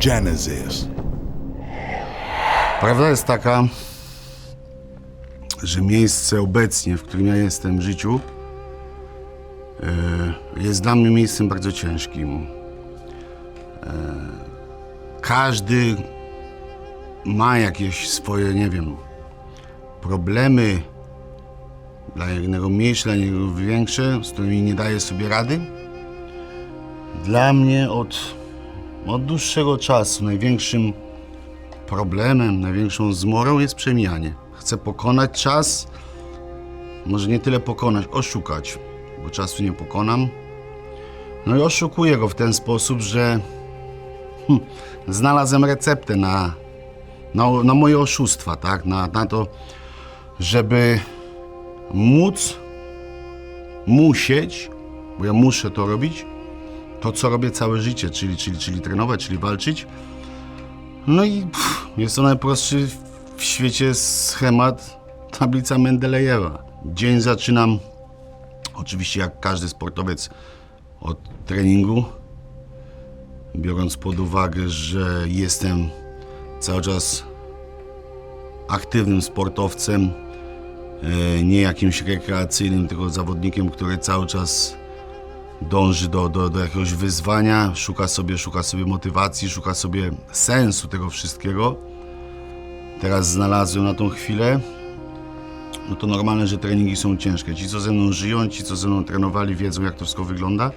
Genesis. Prawda jest taka, że miejsce obecnie, w którym ja jestem w życiu, e, jest dla mnie miejscem bardzo ciężkim. E, Każdy ma jakieś swoje, nie wiem, problemy, dla jednego mniejsze, dla niego większe, z którymi nie daje sobie rady. Dla mnie od, od dłuższego czasu największym problemem, największą zmorą jest przemijanie. Chcę pokonać czas, może nie tyle pokonać, oszukać, bo czasu nie pokonam. No i oszukuję go w ten sposób, że hm, znalazłem receptę na, na, na moje oszustwa, tak? Na, na to, żeby móc, musieć, bo ja muszę to robić, to co robię całe życie, czyli, czyli, czyli trenować, czyli walczyć, no i pff, jest to najprostszy w świecie schemat tablica Mendelejewa. Dzień zaczynam oczywiście jak każdy sportowiec od treningu, biorąc pod uwagę, że jestem cały czas aktywnym sportowcem, e, nie jakimś rekreacyjnym, tylko zawodnikiem, który cały czas dąży do, do, do jakiegoś wyzwania, szuka sobie, szuka sobie motywacji, szuka sobie sensu tego wszystkiego. Teraz znalazłem na tą chwilę. No to normalne, że treningi są ciężkie. Ci, co ze mną żyją, ci, co ze mną trenowali, wiedzą, jak to wszystko wygląda.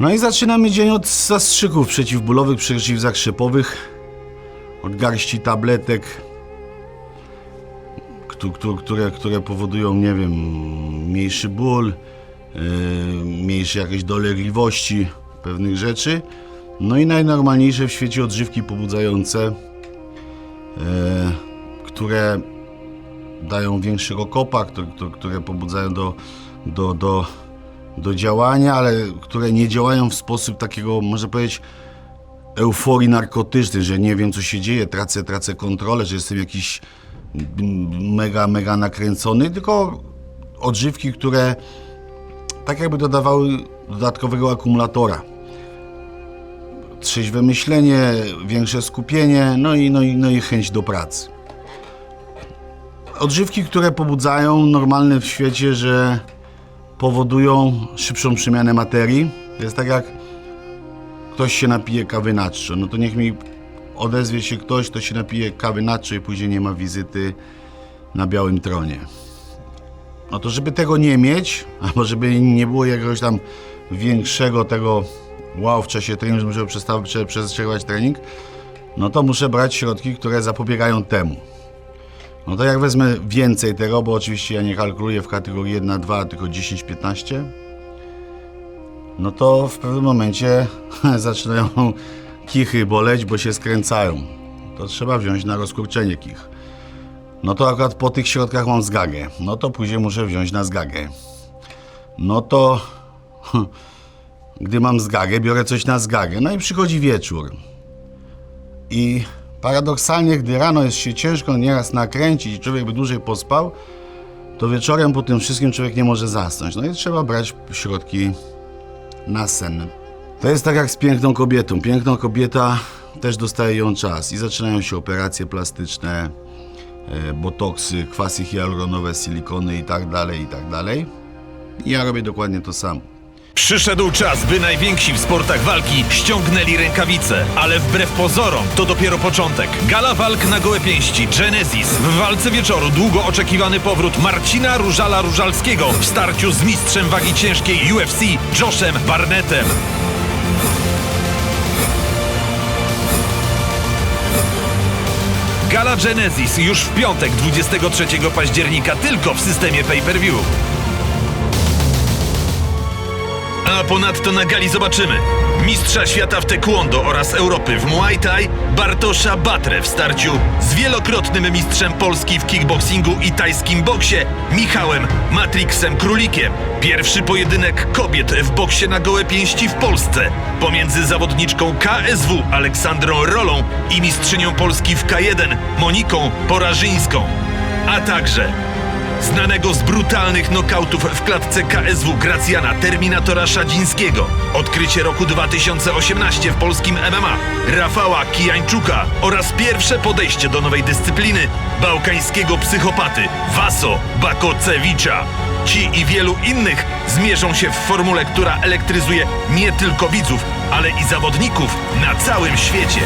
No i zaczynamy dzień od zastrzyków przeciwbólowych, przeciwzakrzepowych, od garści tabletek, któ- któ- które, które powodują, nie wiem, mniejszy ból, mniejsze jakieś dolegliwości pewnych rzeczy. No i najnormalniejsze w świecie odżywki pobudzające, yy, które dają większego kopa, które, pobudzają do, do, do, do działania, ale które nie działają w sposób takiego, może powiedzieć, euforii narkotycznej, że nie wiem co się dzieje, tracę, tracę kontrolę, że jestem jakiś mega, mega nakręcony, tylko odżywki, które tak jakby dodawały dodatkowego akumulatora. Trzeźwe myślenie, większe skupienie, no i, no i, no i chęć do pracy. Odżywki, które pobudzają normalne w świecie, że powodują szybszą przemianę materii. To jest tak jak ktoś się napije kawy na czczo, no to niech mi odezwie się ktoś, kto się napije kawy na czczo i później nie ma wizyty na białym tronie. No to żeby tego nie mieć, albo żeby nie było jakiegoś tam większego tego wow w czasie treningu, że muszę przestrzegać trening, no to muszę brać środki, które zapobiegają temu. No to jak wezmę więcej tego, bo oczywiście ja nie kalkuluję w kategorii 1, 2, tylko 10, 15, no to w pewnym momencie zaczynają kichy boleć, bo się skręcają. To trzeba wziąć na rozkurczenie kich. No to akurat po tych środkach mam zgagę. No to później muszę wziąć na zgagę. No to gdy mam zgagę, biorę coś na zgagę. No i przychodzi wieczór. I paradoksalnie, gdy rano jest się ciężko nieraz nakręcić i człowiek by dłużej pospał, to wieczorem po tym wszystkim człowiek nie może zasnąć. No i trzeba brać środki na sen. To jest tak jak z piękną kobietą. Piękna kobieta też dostaje ją czas i zaczynają się operacje plastyczne, botoksy, kwasy hialuronowe, silikony i tak dalej, i tak dalej. Ja robię dokładnie to samo. Przyszedł czas, by najwięksi w sportach walki ściągnęli rękawice, ale wbrew pozorom to dopiero początek. Gala walk na gołe pięści Genesis. W walce wieczoru długo oczekiwany powrót Marcina Różala Różalskiego w starciu z mistrzem wagi ciężkiej UFC Joshem Barnettem. Gala Genesis już w piątek 23 października tylko w systemie pay-per-view. A ponadto na gali zobaczymy mistrza świata w taekwondo oraz Europy w Muay Thai Bartosza Batrę w starciu z wielokrotnym mistrzem Polski w kickboxingu i tajskim boksie Michałem Matrixem Królikiem. Pierwszy pojedynek kobiet w boksie na gołe pięści w Polsce pomiędzy zawodniczką KSW Aleksandrą Rolą i mistrzynią Polski w K1 Moniką Porażyńską. A także znanego z brutalnych nokautów w klatce KSW Gracjana Terminatora Szadzińskiego, odkrycie roku 2018 w polskim MMA Rafała Kijańczuka oraz pierwsze podejście do nowej dyscypliny bałkańskiego psychopaty Vaso Bakocewicza. Ci i wielu innych zmierzą się w formule, która elektryzuje nie tylko widzów, ale i zawodników na całym świecie.